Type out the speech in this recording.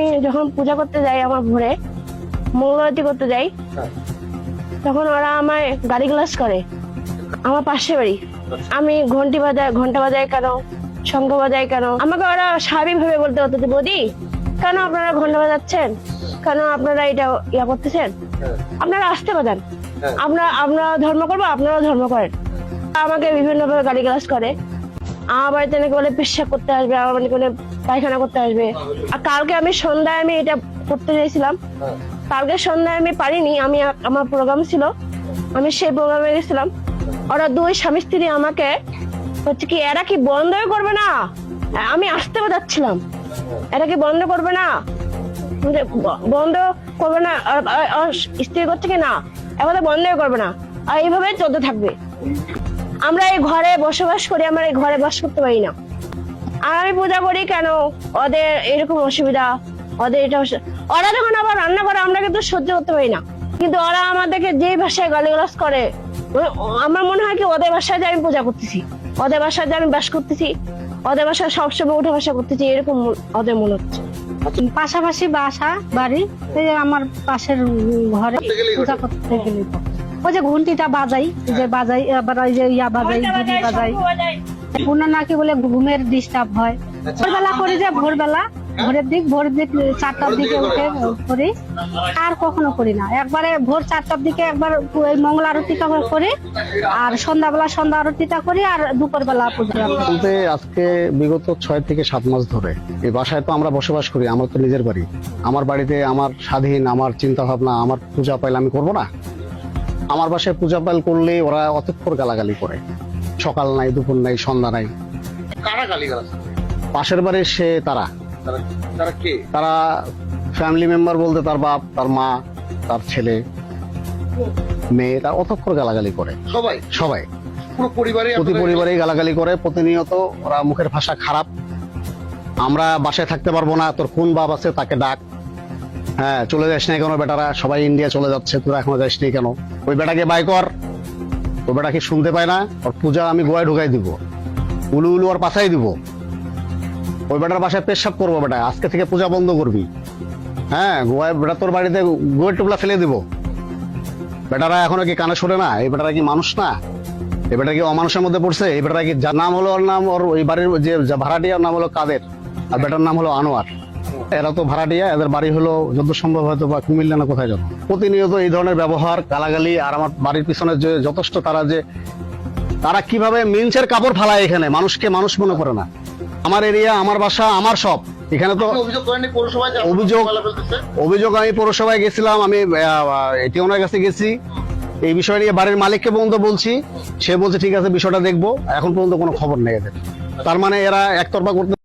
আমি যখন পূজা করতে যাই আমার ভোরে মঙ্গলারতি করতে যাই, তখন ওরা আমায় গাড়ি গ্লাস করে। আমার পাশে বাড়ি। আমি ঘন্টি বাজায় ঘণ্টা বাজায় কেন? শঙ্খ বাজায় কেন? আমাকে ওরা স্বাভাবিক ভাবে বলতে হতো বৌদি, কেন আপনারা ঘণ্টা বাজাচ্ছেন? কেন আপনারা এটা ইয়া করতেছেন? আপনারা আসতে বাজান আমরা আমরা ধর্ম করব আপনারাও ধর্ম করেন। আমাকে বিভিন্ন ভাবে গাড়ি গ্লাস করে। আমার বাড়িতে নাকি বলে, পেশাব করতে আসবে। আমার বলে পায়খানা করতে আসবে। আর কালকে আমি সন্ধ্যায় আমি এটা করতে চাইছিলাম। কালকে সন্ধ্যায় আমি পারিনি, আমি আমার প্রোগ্রাম ছিল, আমি সেই প্রোগ্রামে গেছিলাম। ওরা দুই স্বামী স্ত্রী আমাকে হচ্ছে কি, এরা কি বন্ধই করবে না? আমি আসতে যাচ্ছিলাম। এরা কি বন্ধ করবে না? বন্ধ করবে না। স্ত্রী করছে কি, না এবার বন্ধই করবে না। আর এইভাবে চলতে থাকবে। আমরা এই ঘরে বসবাস করি, আমরা এই ঘরে বাস করতে পারি না। আর আমি পূজা করি কেন? ওদের এরকম অসুবিধা। ওদের এটা ওরা যখন আবার রান্না করে আমরা কিন্তু সহ্য করতে পারি না। কিন্তু ওরা আমাদেরকে যে ভাষায় গালিগালাজ করে আমার মনে হয় কি ওদের বাসায় যে আমি পূজা করতেছি ওদের বাসায় যে আমি বাস করতেছি ওদের বাসায় সবসময় উঠে বাসা করতেছি এরকম ওদের মনে হচ্ছে। পাশাপাশি বাসা বাড়ি এই যে আমার পাশের ঘরে পূজা করতে গেলে ওই যে ঘন্টিটা বাজাই যে বাজাই আবার ওই যে ইয়া বাজাই বাজাই। ওনার নাকি বলে ঘুমের ডিস্টার্ব হয়। ভোরবেলা করি যে ভোরবেলা ভোরের দিক ভোরের দিক চারটার দিকে উঠে করি। আর কখনো করি না। একবারে ভোর চারটার দিকে একবার ওই মঙ্গল আরতিটা করি আর সন্ধ্যাবেলা সন্ধ্যা আরতিটা করি আর দুপুরবেলা পুজো বলতে আজকে বিগত ছয় থেকে সাত মাস ধরে এই বাসায় তো আমরা বসবাস করি আমার তো নিজের বাড়ি। আমার বাড়িতে আমার স্বাধীন আমার চিন্তা ভাবনা আমার পূজা পাইলে আমি করব না। আমার বাসায় পূজা পাইল করলে ওরা অতক্ষর গালাগালি করে। সকাল নাই দুপুর নাই সন্ধ্যা নাই। কারা গালিগালাজ পাশের বাড়ির সে তারা। তারা কে? তারা ফ্যামিলি মেম্বার বলতে তার বাপ তার মা তার ছেলে মেয়ে তার অতক্ষর গালাগালি করে। সবাই? সবাই। পুরো পরিবারে প্রতি পরিবারেই গালাগালি করে প্রতিনিয়ত ওরা মুখের ভাষা খারাপ। আমরা বাসায় থাকতে পারব না তোর কোন বাপ আছে তাকে ডাক। হ্যাঁ চলে যাস না কেন বেটারা? সবাই ইন্ডিয়া চলে যাচ্ছে তোরা এখনও যাস কেন? ওই বেটাকে বাই কর। ওই বেটা কি শুনতে পায় না, ওর পূজা আমি গোয়ায় ঢুকাই দিব। উলু উলু ওর পাশাই দিব। ওই বেটার বাসায় পেশাব করব বেটা, আজকে থেকে পূজা বন্ধ করবি। হ্যাঁ গোয়ায় বেটা তোর বাড়িতে গোয়ের টুপলা ফেলে দিব। বেটারা এখনও কি কানে শোনে না? এই বেটারা কি মানুষ না? এবারটা কি অমানুষের মধ্যে পড়ছে? এবারটা কি যার নাম হলো ওর নাম, ওর ওই বাড়ির যে যে ভাড়াটিয়ার নাম হলো কাদের? আর বেটার নাম হলো আনোয়ার। এরা তো ভাড়াটিয়া এদের বাড়ি হলো যত সম্ভব হয়তো বা কুমিল্লা না কোথায় যাব। প্রতিনিয়ত এই ধরনের ব্যবহার গালাগালি আর আমার বাড়ির পিছনে যে যথেষ্ট তারা যে তারা কীভাবে মিনসের কাপড় ফালায় এখানে মানুষকে মানুষ মনে করে না। আমার এরিয়া আমার বাসা আমার সব। এখানে তো অভিযোগ- অভিযোগ আমি পৌরসভায় গেছিলাম আমি এটি ওনার কাছে গেছি। এই বিষয় নিয়ে বাড়ির মালিককে পর্যন্ত বলছি। সে বলছে ঠিক আছে বিষয়টা দেখব। এখন পর্যন্ত কোনো খবর নেই এদের। তার মানে এরা একতরফা করতে